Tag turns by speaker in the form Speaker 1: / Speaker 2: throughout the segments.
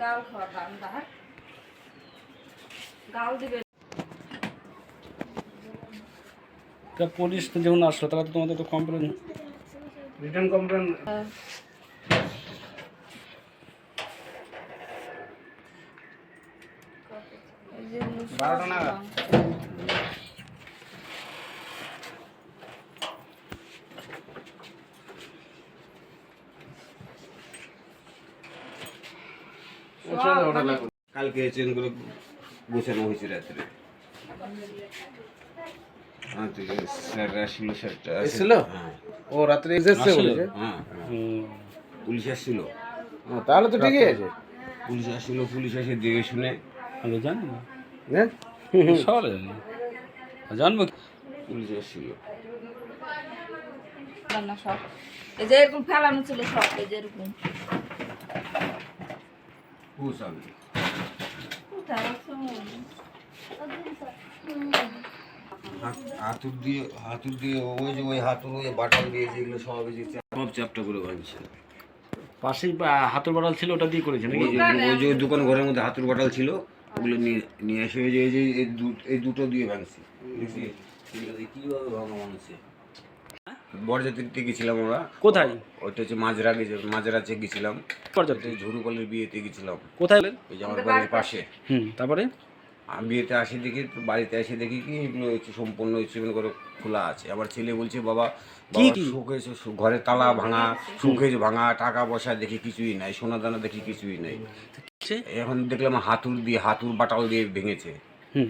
Speaker 1: গাল খাওয়া গান দাহার গাল দিবে
Speaker 2: তা পুলিশ তো যখন আসলো তারা তো তোমাদের তো কমপ্লেন
Speaker 3: রিটার্ন কমপ্লেন বারোটা নাগাদ?
Speaker 4: কালকে চেনগুলো গোছানো হয়েছে রাত্রে। হ্যাঁ,
Speaker 3: এসেছিল?
Speaker 4: হ্যাঁ।
Speaker 3: ও রাত্রে এসেছে বলেছে?
Speaker 4: হ্যাঁ। পুলিশ আসছিল
Speaker 3: তাহলে তো ঠিকই আছে।
Speaker 4: পুলিশ আসছিল পুলিশ এসে দেখে শুনে।
Speaker 2: আমি জানি না।
Speaker 3: হ্যাঁ
Speaker 2: সকালে জানি। জানব
Speaker 4: পুলিশ আসছিল
Speaker 1: না সব। এই যে এরকম ফেলানো ছিল সব এই যে এরকম। কোথায়?
Speaker 4: হাতুর দিয়ে হাতুর দিয়ে ওই যে ওই হাতুর ওই বাটাল দিয়ে যেগুলো সব যে সব চ্যাপটা করে ভাঙছে
Speaker 2: পাশেই বা হাতের বাড়াল ছিল ওটা দিয়ে করেছে নাকি?
Speaker 4: ওই যে ওই যে দোকান ঘরের মধ্যে হাতুর বাটাল ছিল ওগুলো নিয়ে নিয়ে এসে ওই যে এই যে এই দুটো দিয়ে ভাঙছি কীভাবে ভাঙা মানুষে বরযাত্রীতে গেছিলাম আমরা।
Speaker 2: কোথায়?
Speaker 4: ওইটা হচ্ছে মাঝরা গেছে মাঝরাতে গেছিলাম।
Speaker 2: পর্যাপ্ত
Speaker 4: ওইটা ঝুরুপালের বিয়েতে গেছিলাম।
Speaker 2: কোথায়?
Speaker 4: ওই যে আমার বাড়ির পাশে।
Speaker 2: হুম তারপরে?
Speaker 4: আমি বিয়েতে আসি দেখি বাড়িতে এসে দেখি কি এগুলো হচ্ছে সম্পূর্ণ হচ্ছে মনে করো খোলা আছে। আবার ছেলে বলছে বাবা
Speaker 2: কি কি?
Speaker 4: শোকেস ঘরে তালা ভাঙা শোকেস ভাঙা টাকা পয়সা দেখি কিছুই নাই সোনা দানা দেখি কিছুই নাই। এখন দেখলাম হাতুর দিয়ে হাতুর বাটাল দিয়ে ভেঙেছে।
Speaker 2: হুম।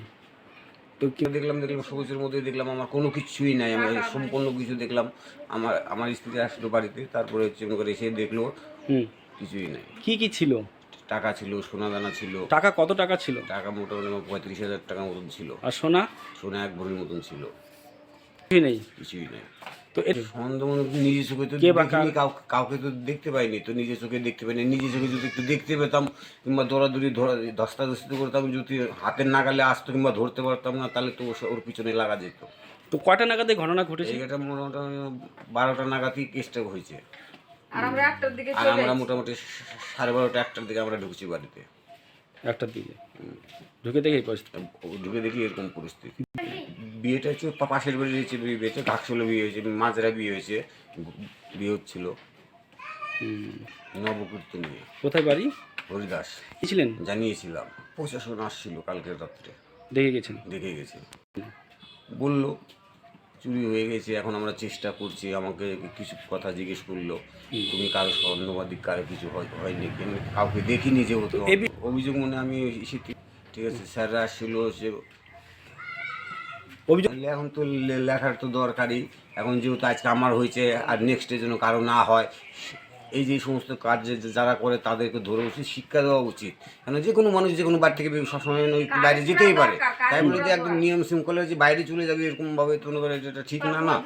Speaker 2: তো কি
Speaker 4: দেখলাম দেখলাম সবুজের মধ্যে দেখলাম আমার কোনো কিছুই নাই আমি সম্পূর্ণ কিছু দেখলাম। আমার আমার স্ত্রী আসলো বাড়িতে তারপরে হচ্ছে মনে করে এসে দেখল
Speaker 2: হুম।
Speaker 4: কিছুই নাই।
Speaker 2: কি কি ছিল?
Speaker 4: টাকা ছিল সোনা দানা ছিল।
Speaker 2: টাকা কত টাকা ছিল?
Speaker 4: টাকা মোটামুটি আমার পঁয়ত্রিশ হাজার টাকার মতন ছিল।
Speaker 2: আর সোনা?
Speaker 4: সোনা এক ভরির মতন ছিল।
Speaker 2: কিছুই নেই?
Speaker 4: কিছুই নাই।
Speaker 2: তো এর
Speaker 4: নিজের চোখে তো দেখিনি, কাউকে তো দেখতে পাইনি। তো নিজের চোখে দেখতে পাইনি। নিজের চোখে যদি একটু দেখতে পেতাম কিংবা দৌড়াদৌড়ি ধরা ধস্তাধস্তি করতাম যদি হাতের নাগালে আসতো কিংবা ধরতে পারতাম না তাহলে তো ওর পিছনে লাগা যেত।
Speaker 2: তো কয়টা নাগাদে ঘটনা ঘটেছে?
Speaker 4: এইটা মোটামুটি বারোটা নাগাদই কেসটা হয়েছে।
Speaker 1: আর আমরা একটার দিকে
Speaker 4: আর
Speaker 1: চলে
Speaker 4: আমরা মোটামুটি সাড়ে বারোটা একটার দিকে আমরা ঢুকছি বাড়িতে।
Speaker 2: একটার দিকে? ঢুকে দেখে এই পরিস্থিতি?
Speaker 4: ঢুকে দেখি এরকম পরিস্থিতি। বিয়েটা হচ্ছে পা- পাশের বাড়ির হয়েছে বিয়ে হয়েছে ঘাকশলে বিয়ে হয়েছে মাঝরা বিয়ে হয়েছে বিয়ে হচ্ছিল।
Speaker 2: হুম।
Speaker 4: নবকীর্তন নিয়ে।
Speaker 2: কোথায় বাড়ি?
Speaker 4: হরিদাস।
Speaker 2: কি ছিলেন
Speaker 4: জানিয়েছিলাম। প্রশাসন আসছিল কালকের রাত্রে।
Speaker 2: দেখে গেছেন?
Speaker 4: দেখে গেছে। বলল চুরি হয়ে গেছে এখন আমরা চেষ্টা করছি আমাকে কিছু কথা জিজ্ঞেস করল তুমি কারও স্বর্ণবাদী কারও কিছু হয়- হয়নি আমি কাউকে দেখিনি
Speaker 2: যে ও
Speaker 4: অভিযোগ মনে আমি ঠিক আছে স্যাররা আসছিল সে
Speaker 2: অভিযোগ
Speaker 4: এখন তো লেখার তো দরকারই এখন যেহেতু আজকে আমার হয়েছে আর নেক্সটের যেন কারও না হয় এই যে সমস্ত কাজ যারা করে তাদেরকে ধরে উচিত শিক্ষা দেওয়া উচিত। কেন যে কোনো মানুষ যে কোনো বাড়ি থেকে সবসময় বাইরে যেতেই পারে। তাই বলে যে একদম নিয়ম শৃঙ্খলা যে বাইরে চলে যাবে এরকমভাবে তো এটা ঠিক না না।